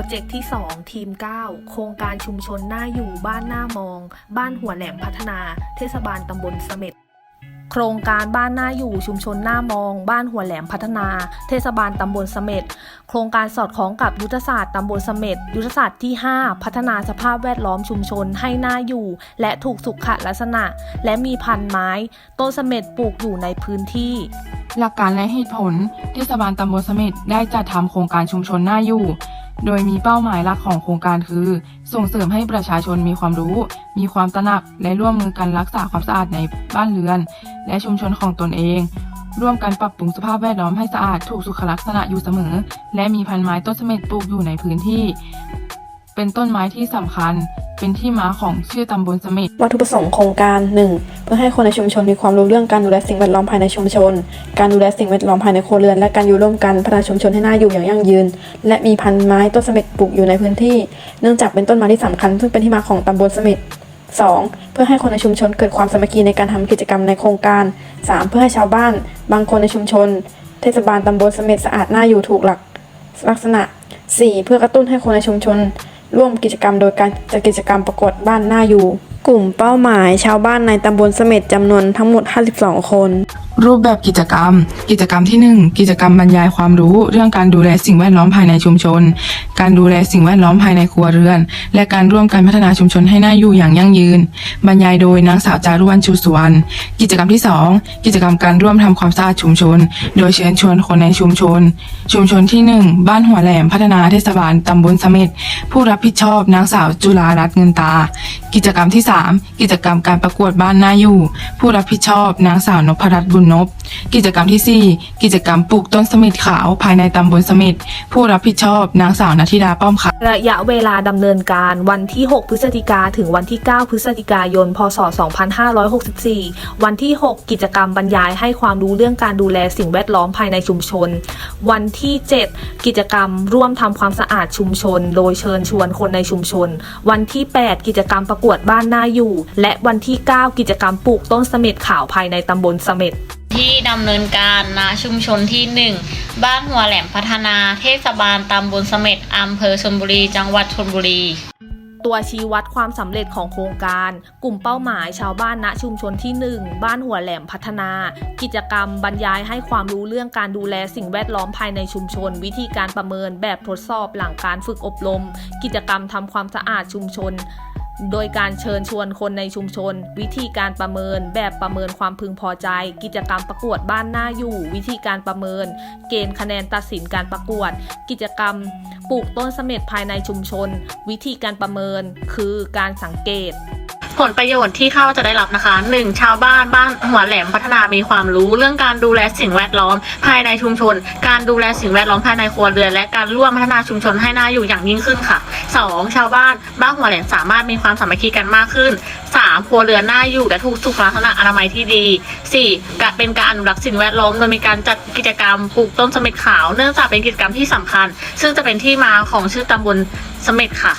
รเจกต์ที่ 2 ทีม 9 โครงการชุมชนหน้าอยู่บ้านหน้ามอง บ้านหัวแหลมพัฒนา เทศบาลตำบลเสม็ดโครงการบ้านหน้าอยู่ชุมชนหน้ามอง บ้านหัวแหลมพัฒนา เทศบาลตำบลเสม็ดโครงการสอดคล้องกับยุทธศาสตร์ตำบลเสม็ดยุทธศาสตร์ที่ 5 พัฒนาสภาพแวดล้อมชุมชนให้หน่าอยู่ และถูกสุขลักษณะ และมีพันไม้ต้นเสม็ดปลูกอยู่ในพื้นที่ หลักการและเหตุผล เทศบาลตำบลเสม็ดได้จัดทำโครงการชุมชนหน่าอยู่ โดยมีเป้าหมายหลักของโครงการคือ ส่งเสริมให้ประชาชนมีความรู้ มีความตระหนัก และร่วมมือกันรักษาความสะอาดในบ้านเรือน และชุมชนของตนเอง ร่วมกันปรับปรุงสภาพแวดล้อมให้สะอาดถูกสุขลักษณะอยู่เสมอ และมีพันไม้ต้นเสม็ดปลูกอยู่ในพื้นที่ เป็นต้นไม้ที่สำคัญ เป็นที่มาของชื่อตำบลเสม็ดวัตถุประสงค์โครงการ 1. เพื่อให้คนในชุมชนมีความรู้เรื่องการดูแลสิ่งแวดล้อมภายในชุมชน การดูแลสิ่งแวดล้อมภายในครัวเรือน และการอยู่ร่วมกันพัฒนาชุมชนให้น่าอยู่อย่างยั่งยืน และมีพันไม้ต้นเสม็ดปลูกอยู่ในพื้นที่ เนื่องจากเป็นต้นไม้ที่สำคัญ ซึ่งเป็นที่มาของตำบลเสม็ด 2. เพื่อให้คนในชุมชนเกิดความสามัคคีในการทำกิจกรรมในโครงการ 3. เพื่อให้ชาวบ้าน บางคนในชุมชน เทศบาลตำบลเสม็ดสะอาดน่าอยู่ถูกหลักลักษณะ 4. เพื่อกระตุ้นให้คนในชุมชน ร่วมกิจกรรมโดยการจัดกิจกรรมประกวดบ้านหน้าอยู่ กลุ่มเป้าหมายชาวบ้านในตำบลเสม็ดจำนวนทั้งหมด 52 คน รูปแบบกิจกรรม กิจกรรมที่ 1 กิจกรรมบรรยายความรู้ เรื่องการดูแลสิ่งแวดล้อมภายในชุมชน การดูแลสิ่งแวดล้อมภายในครัวเรือน และการร่วมกันพัฒนาชุมชนให้น่าอยู่อย่างยั่งยืน บรรยายโดยนางสาวจารุวรรณชูสวรรณกิจกรรมที่ 2 กิจกรรมการร่วมทำความสะอาดชุมชน โดยเชิญชวนคนในชุมชน ชุมชนที่ 1 บ้านหัวแหลมพัฒนาเทศบาลตำบลเสม็ดผู้รับผิดชอบนางสาวจุฬารัตน์เงินตา กิจกรรมที่3กิจกรรมการประกวดบ้านน่าอยู่ ผู้รับผิดชอบนางสาวนพรัตน์บุญนพกิจกรรมที่ 4 กิจกรรมปลูกต้นสมิดขาวภายในตำบลสมิดผู้รับผิดชอบนางสาวนาธิดาป้อมค่ะระยะเวลาดำเนินการวันที่ 6 พฤศจิกาถึงวันที่ 9 พฤศจิกายน พศ 2564 วันที่ 6 กิจกรรมบรรยายให้ความรู้เรื่องการดูแลสิ่งแวดล้อมภายในชุมชน วันที่ 7 กิจกรรมร่วมทำความสะอาดชุมชน โดยเชิญชวนคนในชุมชน วันที่ 8 กิจกรรมประกวดบ้านน่าอยู่ และวันที่ 9 กิจกรรมปลูกต้นเสม็ดขาวภายในตำบลเสม็ดที่ดำเนินการณชุมชนที่ 1 บ้านหัวแหลมพัฒนาเทศบาลตำบลเสม็ดอำเภอชลบุรี จังหวัดชลบุรีตัวชี้วัดความสำเร็จของโครงการ กลุ่มเป้าหมายชาวบ้านณชุมชนที่ 1 บ้านหัวแหลมพัฒนา กิจกรรมบรรยายให้ความรู้เรื่องการดูแลสิ่งแวดล้อมภายในชุมชน วิธีการประเมินแบบทดสอบหลังการฝึกอบรม กิจกรรมทำความสะอาดชุมชน โดยการเชิญชวนคนในชุมชน วิธีการประเมิน แบบประเมินความพึงพอใจ กิจกรรมประกวดบ้านหน้าอยู่ วิธีการประเมิน เกณฑ์คะแนนตัดสินการประกวด กิจกรรม ปลูกต้นเสม็ดภายในชุมชน วิธีการประเมิน คือการสังเกต ผลประโยชน์ที่เข้าจะได้รับนะคะ 1. ชาวบ้านบ้านหัวแหลมพัฒนามีความรู้เรื่องการดูแลสิ่งแวดล้อม ภายในชุมชน การดูแลสิ่งแวดล้อมภายในครัวเรือนและการร่วมพัฒนาชุมชนให้น่าอยู่อย่างยิ่งขึ้นค่ะ 2. ชาวบ้านบ้านหัวแหลมสามารถมีความสามัคคีกันมากขึ้น 3. ครัวเรือนน่าอยู่และถูกสุขลักษณะอนามัยที่ดี 4. กเป็นการอนุรักษ์สิ่งแวดล้อมโดยมีการจัดกิจกรรมปลูกต้นสม็ดขาว เนื่องจากเป็นกิจกรรมที่สำคัญ ซึ่งจะเป็นที่มาของชื่อตำบลสม็ดค่ะ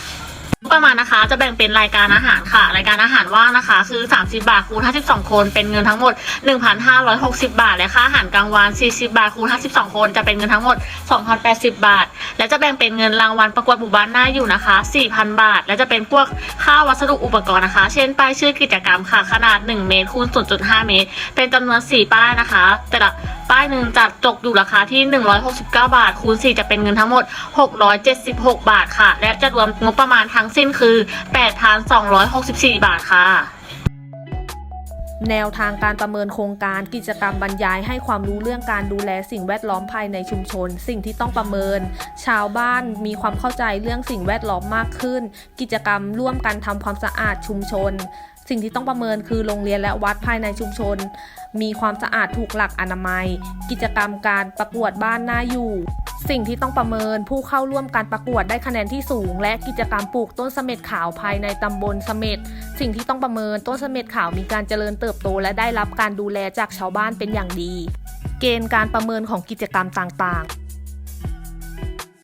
ประมาณนะคะจะแบ่งเป็นรายการอาหารค่ะ รายการอาหารว่างนะคะ คือ 30 บาทคูณ52 คน เป็นเงินทั้งหมด 1,560 บาท และค่าอาหารกลางวัน 40 บาทคูณ52 คน จะเป็นเงินทั้งหมด 2,080 บาท และจะแบ่งเป็นเงินรางวัลประกวดหมู่บ้านหน้าอยู่นะคะ 4,000 บาท และจะเป็นพวกค่าวัสดุอุปกรณ์นะคะ เช่นป้ายชื่อกิจกรรมค่ะ ขนาด 1 เมตรคูณ0.5 เมตร เป็นจำนวน 4 ป้ายนะคะ แต่ละป้ายหนึ่งจะตกอยู่ราคาที่ 169 บาท คูณ 4 จะเป็นเงินทั้งหมด 676 บาทค่ะ และจะรวมงบประมาณทั้งสิ้นคือ 8,264 บาทค่ะ แนวทางการประเมินโครงการกิจกรรมบรรยายให้ความรู้เรื่องการดูแลสิ่งแวดล้อมภายในชุมชน สิ่งที่ต้องประเมิน ชาวบ้านมีความเข้าใจเรื่องสิ่งแวดล้อมมากขึ้น กิจกรรมร่วมกันทำความสะอาดชุมชน สิ่งที่ต้องประเมินคือโรงเรียนและวัดภายในชุมชน มีความสะอาดถูกหลักอนามัย กิจกรรมการประกวดบ้านน่าอยู่ สิ่งที่ต้องประเมินผู้เข้าร่วมการประกวดได้คะแนนที่สูง และกิจกรรมปลูกต้นเสม็ดขาวภายในตำบลเสม็ดสิ่งที่ต้องประเมินต้นเสม็ดขาวมีการเจริญเติบโต และได้รับการดูแลจากชาวบ้านเป็นอย่างดี เกณฑ์การประเมินของกิจกรรมต่างๆ